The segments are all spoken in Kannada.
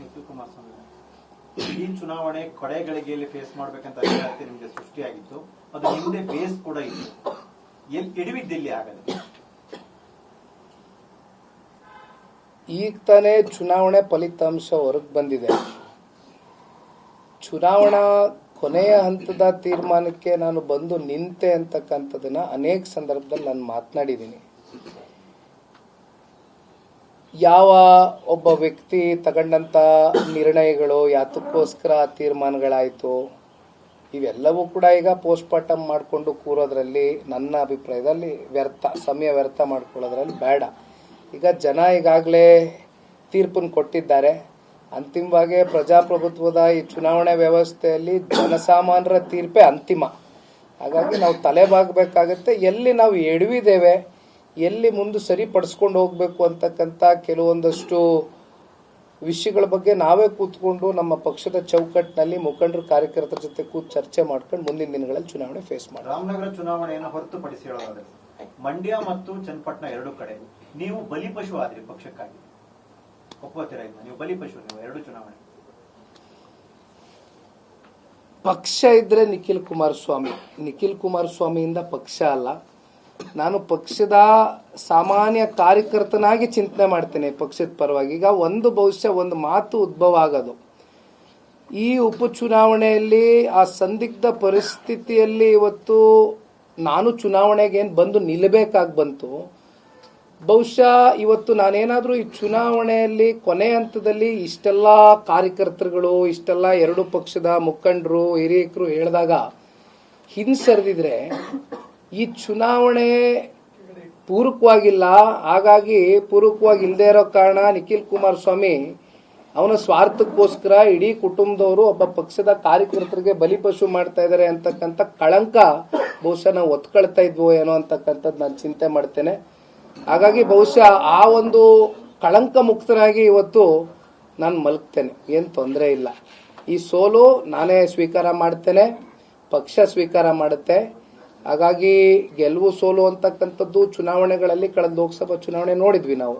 ನಿಖಿಲ್ ಕುಮಾರಸ್ವಾಮಿ ಈ ಚುನಾವಣೆ ಕೊಡೆಗಳಿಗೆಯಲ್ಲಿ ಫೇಸ್ ಮಾಡ್ಬೇಕಂತ ಅಭಿಪ್ರಾಯ ನಿಮಗೆ ಸೃಷ್ಟಿಯಾಗಿತ್ತು. ಅದು ನಿಮ್ಮದೇ ಬೇಸ್ ಕೂಡ ಇತ್ತು ಎಲ್ಲಿ ಎಡವಿದ್ದಿಲ್ಲಿ ಈಗ ತಾನೇ ಚುನಾವಣೆ ಫಲಿತಾಂಶ ಹೊರಗೆ ಬಂದಿದೆ. ಚುನಾವಣಾ ಕೊನೆಯ ಹಂತದ ತೀರ್ಮಾನಕ್ಕೆ ನಾನು ಬಂದು ನಿಂತೆ ಅಂತಕ್ಕಂಥದ್ದನ್ನ ಅನೇಕ ಸಂದರ್ಭದಲ್ಲಿ ನಾನು ಮಾತನಾಡಿದ್ದೀನಿ. ಯಾವ ಒಬ್ಬ ವ್ಯಕ್ತಿ ತಗೊಂಡಂತ ನಿರ್ಣಯಗಳು ಯಾತಕ್ಕೋಸ್ಕರ ತೀರ್ಮಾನಗಳಾಯಿತು, ಇವೆಲ್ಲವೂ ಕೂಡ ಈಗ ಪೋಸ್ಟ್ಮಾರ್ಟಮ್ ಮಾಡಿಕೊಂಡು ಕೂರೋದ್ರಲ್ಲಿ ನನ್ನ ಅಭಿಪ್ರಾಯದಲ್ಲಿ ವ್ಯರ್ಥ, ಸಮಯ ವ್ಯರ್ಥ ಮಾಡ್ಕೊಳ್ಳೋದ್ರಲ್ಲಿ ಬೇಡ. ಈಗ ಜನ ಈಗಾಗಲೇ ತೀರ್ಪನ್ನು ಕೊಟ್ಟಿದ್ದಾರೆ. ಅಂತಿಮವಾಗಿ ಪ್ರಜಾಪ್ರಭುತ್ವದ ಈ ಚುನಾವಣೆ ವ್ಯವಸ್ಥೆಯಲ್ಲಿ ಜನಸಾಮಾನ್ಯರ ತೀರ್ಪೇ ಅಂತಿಮ. ಹಾಗಾಗಿ ನಾವು ತಲೆಬಾಗಬೇಕಾಗತ್ತೆ ಎಲ್ಲಿ ನಾವು ಎಡವಿದ್ದೇವೆ ಎಲ್ಲಿ ಮುಂದೆ ಸರಿಪಡಿಸ್ಕೊಂಡು ಹೋಗ್ಬೇಕು ಅಂತಕ್ಕಂಥ ಕೆಲವೊಂದಷ್ಟು ವಿಷಯಗಳ ಬಗ್ಗೆ ನಾವೇ ಕೂತ್ಕೊಂಡು ನಮ್ಮ ಪಕ್ಷದ ಚೌಕಟ್ಟಿನಲ್ಲಿ ಮುಖಂಡರು ಕಾರ್ಯಕರ್ತರ ಜೊತೆ ಕೂತ್ ಚರ್ಚೆ ಮಾಡ್ಕೊಂಡು ಮುಂದಿನ ದಿನಗಳಲ್ಲಿ ಚುನಾವಣೆ ಫೇಸ್ ಮಾಡಿ ರಾಮನಗರ ಚುನಾವಣೆಯನ್ನು ಹೊರತುಪಡಿಸಿ ಹೇಳೋದಾದ್ರೆ ಮಂಡ್ಯ ಮತ್ತು ಚನ್ನಪಟ್ಟಣ ಎರಡು ಕಡೆ ನೀವು ಬಲಿಪಶು ಆದ್ರಿ ಪಕ್ಷಕ್ಕಾಗಿ. ನೀವು ಬಲಿಪಶು ನೀವು ಎರಡು ಚುನಾವಣೆ. ಪಕ್ಷ ಇದ್ರೆ ನಿಖಿಲ್ ಕುಮಾರಸ್ವಾಮಿ. ನಿಖಿಲ್ ಕುಮಾರಸ್ವಾಮಿಯಿಂದ ಪಕ್ಷ ಅಲ್ಲ. ನಾನು ಪಕ್ಷದ ಸಾಮಾನ್ಯ ಕಾರ್ಯಕರ್ತನಾಗಿ ಚಿಂತನೆ ಮಾಡ್ತೇನೆ ಪಕ್ಷದ ಪರವಾಗಿ. ಈಗ ಒಂದು ಭವಿಷ್ಯ, ಒಂದು ಮಾತು ಉದ್ಭವ ಆಗೋದು. ಈ ಉಪಚುನಾವಣೆಯಲ್ಲಿ, ಆ ಸಂದಿಗ್ಧ ಪರಿಸ್ಥಿತಿಯಲ್ಲಿ ಇವತ್ತು ನಾನು ಚುನಾವಣೆಗೆ ಏನು ಬಂದು ನಿಲ್ಲಬೇಕಾಗಿ ಬಂತು. ಬಹುಶಃ ಇವತ್ತು ನಾನೇನಾದರೂ ಈ ಚುನಾವಣೆಯಲ್ಲಿ ಕೊನೆ ಹಂತದಲ್ಲಿ ಇಷ್ಟೆಲ್ಲ ಕಾರ್ಯಕರ್ತರುಗಳು, ಇಷ್ಟೆಲ್ಲ ಎರಡು ಪಕ್ಷದ ಮುಖಂಡರು, ಹಿರಿಯಕರು ಹೇಳಿದಾಗ ಹಿಂಸರಿದಿದ್ರೆ ಈ ಚುನಾವಣೆ ಪೂರಕವಾಗಿಲ್ಲ, ಹಾಗಾಗಿ ಪೂರಕವಾಗಿ ಇಲ್ಲದೆ ಇರೋ ಕಾರಣ ನಿಖಿಲ್ ಕುಮಾರಸ್ವಾಮಿ ಅವನ ಸ್ವಾರ್ಥಕ್ಕೋಸ್ಕರ ಇಡೀ ಕುಟುಂಬದವರು ಒಬ್ಬ ಪಕ್ಷದ ಕಾರ್ಯಕರ್ತರಿಗೆ ಬಲಿಪಶು ಮಾಡ್ತಾ ಇದ್ದಾರೆ ಅಂತಕ್ಕಂಥ ಕಳಂಕ ಬಹುಶಃ ನಾವು ಒತ್ಕೊಳ್ತಾ ಇದ್ವೋ ಏನೋ ಅಂತಕ್ಕಂಥದ್ದು ನಾನು ಚಿಂತೆ ಮಾಡ್ತೇನೆ. ಹಾಗಾಗಿ ಬಹುಶಃ ಆ ಒಂದು ಕಳಂಕ ಮುಕ್ತರಾಗಿ ಇವತ್ತು ನಾನು ಮಲಗ್ತೇನೆ, ಏನು ತೊಂದರೆ ಇಲ್ಲ. ಈ ಸೋಲು ನಾನೇ ಸ್ವೀಕಾರ ಮಾಡ್ತೇನೆ, ಪಕ್ಷ ಸ್ವೀಕಾರ ಮಾಡುತ್ತೆ. ಹಾಗಾಗಿ ಗೆಲುವು ಸೋಲು ಅಂತಕ್ಕಂಥದ್ದು ಚುನಾವಣೆಗಳಲ್ಲಿ ಕಳೆದ ಲೋಕಸಭಾ ಚುನಾವಣೆ ನೋಡಿದ್ವಿ ನಾವು.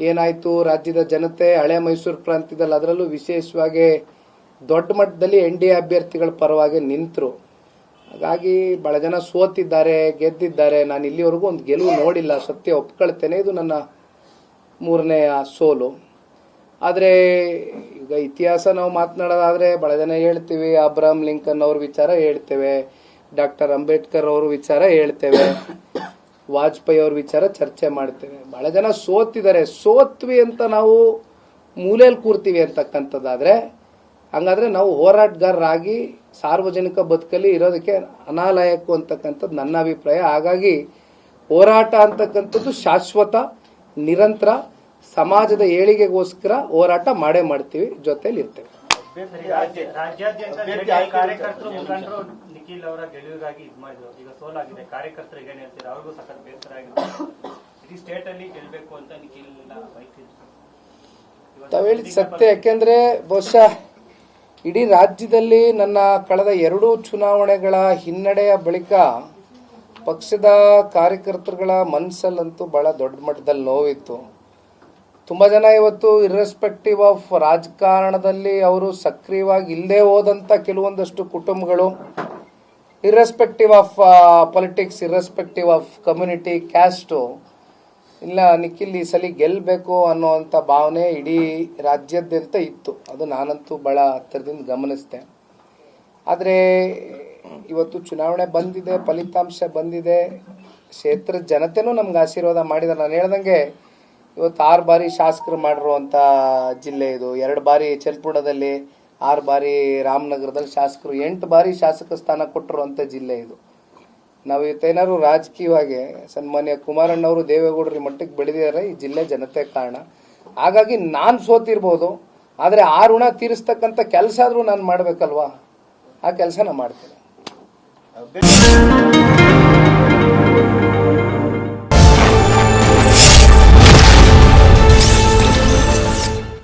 ಏನಾಯ್ತು? ರಾಜ್ಯದ ಜನತೆ ಹಳೆ ಮೈಸೂರು ಪ್ರಾಂತ್ಯದಲ್ಲಿ ಅದರಲ್ಲೂ ವಿಶೇಷವಾಗಿ ದೊಡ್ಡ ಮಟ್ಟದಲ್ಲಿ ಎನ್ ಡಿ ಎ ಅಭ್ಯರ್ಥಿಗಳ ಪರವಾಗಿ ನಿಂತರು. ಹಾಗಾಗಿ ಬಹಳ ಜನ ಸೋತಿದ್ದಾರೆ, ಗೆದ್ದಿದ್ದಾರೆ. ನಾನು ಇಲ್ಲಿವರೆಗೂ ಒಂದು ಗೆಲುವು ನೋಡಿಲ್ಲ. ಸತ್ಯ ಒಪ್ಕೊಳ್ತೇನೆ. ಇದು ನನ್ನ ಮೂರನೆಯ ಸೋಲು. ಆದರೆ ಈಗ ಇತಿಹಾಸ ನಾವು ಮಾತನಾಡೋದಾದರೆ ಬಹಳ ಜನ ಹೇಳ್ತೀವಿ, ಅಬ್ರಾಹಂ ಲಿಂಕನ್ ಅವ್ರ ವಿಚಾರ ಹೇಳ್ತೇವೆ. ಡಾಕ್ಟರ್ ಅಂಬೇಡ್ಕರ್ ಅವರು ವಿಚಾರ ಹೇಳ್ತೇವೆ. ವಾಜಪೇಯಿ ಅವ್ರ ವಿಚಾರ ಚರ್ಚೆ ಮಾಡ್ತೇವೆ. ಬಹಳ ಜನ ಸೋತಿದ್ದಾರೆ. ಸೋತ್ವಿ ಅಂತ ನಾವು ಮೂಲೆಯಲ್ಲಿ ಕೂರ್ತೀವಿ ಅಂತಕ್ಕಂಥದ್ದಾದ್ರೆ, ಹಂಗಾದ್ರೆ ನಾವು ಹೋರಾಟಗಾರರಾಗಿ ಸಾರ್ವಜನಿಕ ಬದುಕಲ್ಲಿ ಇರೋದಕ್ಕೆ ಅನಾಲಯಕು ಅಂತಕ್ಕಂಥದ್ದು ನನ್ನ ಅಭಿಪ್ರಾಯ. ಹಾಗಾಗಿ ಹೋರಾಟ ಅಂತಕ್ಕಂಥದ್ದು ಶಾಶ್ವತ, ನಿರಂತರ, ಸಮಾಜದ ಏಳಿಗೆಗೋಸ್ಕರ ಹೋರಾಟ ಮಾಡೇ ಮಾಡ್ತೀವಿ. ಜೊತೆಯಲ್ಲಿ ಇರ್ತೇವೆ ನಿಖಿಲ್ ಅವರ ಗೆಲುವಿಗಾಗಿ ಇದು ಮಾಡಿದ್ರು. ಈಗ ಸೋಲಾಗಿದೆ. ಕಾರ್ಯಕರ್ತರಿಗೆ ಏನ್ ಹೇಳ್ತೀರಾ? ಅವ್ರಿಗೂ ಸಖತ್ ಬೇಸರ ಆಗಿದೆ ಇಡೀ ಸ್ಟೇಟ್ ಅಲ್ಲಿ ಗೆಲ್ಬೇಕು ಅಂತ ನಿಖಿಲ್ ಬಯಸಿದ್ರು ತಾವ್ ಹೇಳಿದ ಸತ್ಯ. ಯಾಕೆಂದ್ರೆ ಬಹುಶಃ ಇಡೀ ರಾಜ್ಯದಲ್ಲಿ ನನ್ನ ಕಳೆದ ಎರಡು ಚುನಾವಣೆಗಳ ಹಿನ್ನಡೆಯ ಬಳಿಕ ಪಕ್ಷದ ಕಾರ್ಯಕರ್ತರುಗಳ ಮನಸ್ಸಲ್ಲಂತೂ ಬಹಳ ದೊಡ್ಡ ಮಟ್ಟದಲ್ಲಿ ನೋವಿತ್ತು. ತುಂಬಾ ಜನ ಇವತ್ತು ಇರ್ರೆಸ್ಪೆಕ್ಟಿವ್ ಆಫ್ ರಾಜಕಾರಣದಲ್ಲಿ ಅವರು ಸಕ್ರಿಯವಾಗಿ ಇಲ್ಲದೆ ಹೋದಂತ ಕೆಲವೊಂದಷ್ಟು ಕುಟುಂಬಗಳು irrespective of politics irrespective of community caste ಇಲ್ಲ ನಿಖಿಲ್ ಈ ಸಲ ಗೆಲ್ಲಬೇಕು ಅನ್ನೋವಂಥ ಭಾವನೆ ಇಡೀ ರಾಜ್ಯಾದ್ಯಂತ ಇತ್ತು. ಅದು ನಾನಂತೂ ಭಾಳ ಹತ್ತಿರದಿಂದ ಗಮನಿಸಿದೆ. ಆದರೆ ಇವತ್ತು ಚುನಾವಣೆ ಬಂದಿದೆ, ಫಲಿತಾಂಶ ಬಂದಿದೆ. ಕ್ಷೇತ್ರದ ಜನತೆನೂ ನಮ್ಗೆ ಆಶೀರ್ವಾದ ಮಾಡಿದ್ದಾರೆ ನಾನು ಹೇಳ್ದಂಗೆ ಇವತ್ತು ಆರು ಬಾರಿ ಶಾಸಕರು ಮಾಡಿರುವಂಥ ಜಿಲ್ಲೆ ಇದು. ಎರಡು ಬಾರಿ ಚಲ್ಪುಡದಲ್ಲಿ ಆರು ಬಾರಿ ರಾಮನಗರದಲ್ಲಿ ಶಾಸಕರು, ಎಂಟು ಬಾರಿ ಶಾಸಕ ಸ್ಥಾನ ಕೊಟ್ಟಿರುವಂಥ ಜಿಲ್ಲೆ ಇದು. ನಾವು ಇವತ್ತೇನಾದ್ರು ರಾಜಕೀಯವಾಗಿ ಸನ್ಮಾನ್ಯ ಕುಮಾರಣ್ಣವರು ದೇವೇಗೌಡರ ಮಟ್ಟಕ್ಕೆ ಬೆಳೆದಿದ್ದಾರೆ, ಈ ಜಿಲ್ಲೆ ಜನತೆ ಕಾರಣ. ಹಾಗಾಗಿ ನಾನು ಸೋತಿರ್ಬೋದು, ಆದರೆ ಆ ಋಣ ತೀರಿಸ್ತಕ್ಕಂಥ ಕೆಲಸ ಆದರೂ ನಾನು ಮಾಡಬೇಕಲ್ವಾ? ಆ ಕೆಲಸ ನಾನು ಮಾಡ್ತೇನೆ